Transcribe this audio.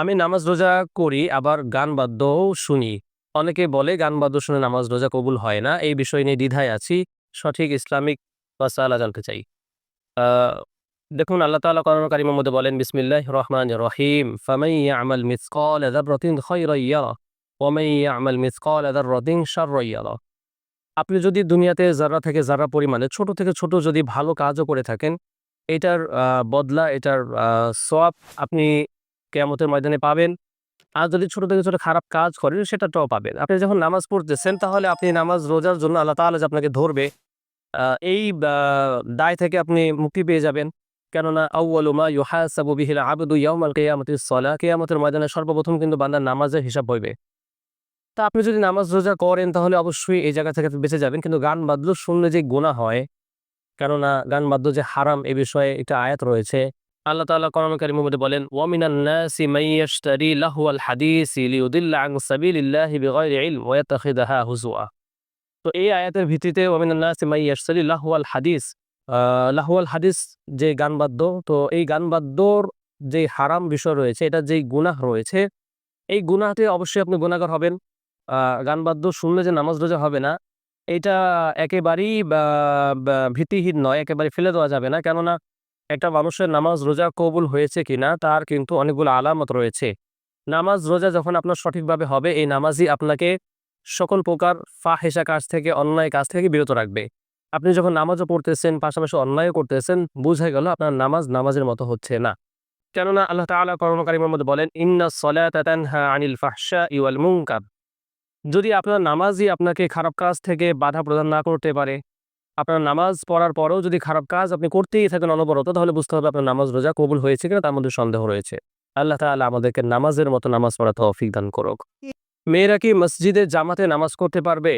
আমি নামাজ রোজা করি, আবার গান বাদ্যও শুনি। অনেকে বলে গান বাদ্য শুনে নামাজ রোজা কবুল হয় না, এই বিষয় নিয়ে দ্বিধায় আছি। সঠিক ইসলামিক মাসালা জানতে চাই। দেখুন, আল্লাহ তাআলা কোরআন মধ্যে বলেন বিসমিল্লাহ রহমান রহিম। ফামাই ইয়ামাল মিসকাল যাররাতিন খায়রান ইয়ারা, ওয়া মান ইয়ামাল মিসকাল যাররাতিন শাররান আপনি যদি দুনিয়াতে যারা থেকে যারা পরিমাণে, ছোট থেকে ছোট যদি ভালো কাজও করে থাকেন, এটার বদলা, এটার সওয়াব আপনি কেয়ামতের ময়দানে পাবেন। আর যদি ছোট থেকে ছোট খারাপ কাজ করেন সেটাটাও পাবেন। আপনি যখন নামাজ পড়তেছেন, তাহলে আপনি নামাজ রোজার জন্য আল্লাহ তাআলা যে আপনাকে ধরবে এই দায় থেকে আপনি মুক্তি পেয়ে যাবেন। কেননা আউ্বালু মা ইউহাসাবু বিহিল আবদু ইয়াউমাল কিয়ামতিস সালাহ, কিয়ামতের ময়দানে সর্বপ্রথম কিন্তু বান্দার নামাজের হিসাব হইবে। তা আপনি যদি নামাজ রোজা করেন, তাহলে অবশ্যই এই জায়গা থেকে বেঁচে যাবেন। কিন্তু গান বাদ্য শুনলে যে গুনাহ হয়, কেননা গান বাদ্য যে হারাম, এ বিষয়ে একটা আয়াত রয়েছে। আল্লাহ তাআলা কোরআন কারীমের মধ্যে বলেন ওয়ামিনান নাসি মান লাহওয়াল হাদিসি লিয়ুদিল্লা আন সাবিলিল্লাহি বিগাইরি ইলম ওয়া হুজুয়া তো এই আয়াতের ভিত্তিতে ওয়ামিনান নাসি মান ইয়াশতারি লাহওয়াল হাদিস। আহ, লাহওয়াল হাদিস যে গান বাদ্য তো এই গান বাদ্যর যে হারাম বিষয় রয়েছে এটা যেই গুনাহ রয়েছে এই গুনাহতে অবশ্যই আপনি গুনাহগার হবেন। গান বাদ্য শুনলে যে নামাজ রোজা হবে না এটা একেবারেই ভীতিহীন নয় একেবারে ফেলে দেওয়া যাবে না। কেননা একটা মানুষের নামাজ রোজা কবুল হয়েছে কিনা তার কিন্তু অনেকগুলো আলামত রয়েছে। নামাজ রোজা যখন আপনার সঠিকভাবে হবে, এই নামাজই আপনাকে সকল প্রকার ফা ফাহেসা কাজ থেকে, অন্যায় কাজ থেকে বিরত রাখবে। আপনি যখন নামাজও পড়তেছেন, পাশাপাশি অন্যায়ও করতেছেন বুঝে গেল আপনার নামাজ নামাজের মতো হচ্ছে না। কেননা আল্লাহ তাআলা কর্মকারীর মধ্যে বলেন, ইন্না সলাতা তানহা আনিল ফাহশা ইওয়াল মুনকার। যদি আপনার নামাজই আপনাকে খারাপ কাজ থেকে বাধা প্রদান না করতে পারে আপনার নামাজ পড়ার পরেও যদি খারাপ কাজ আপনি করতেই থাকেন অনবরত, তাহলে বুঝতে হবে আপনার নামাজ রোজা কবুল হয়েছে কিনা তার মধ্যে সন্দেহ রয়েছে। আল্লাহ তাআলা আমাদেরকে নামাজের মতো নামাজ পড়া তৌফিক দান করুক। মেয়েরা কি মসজিদে জামাতে নামাজ করতে পারবে?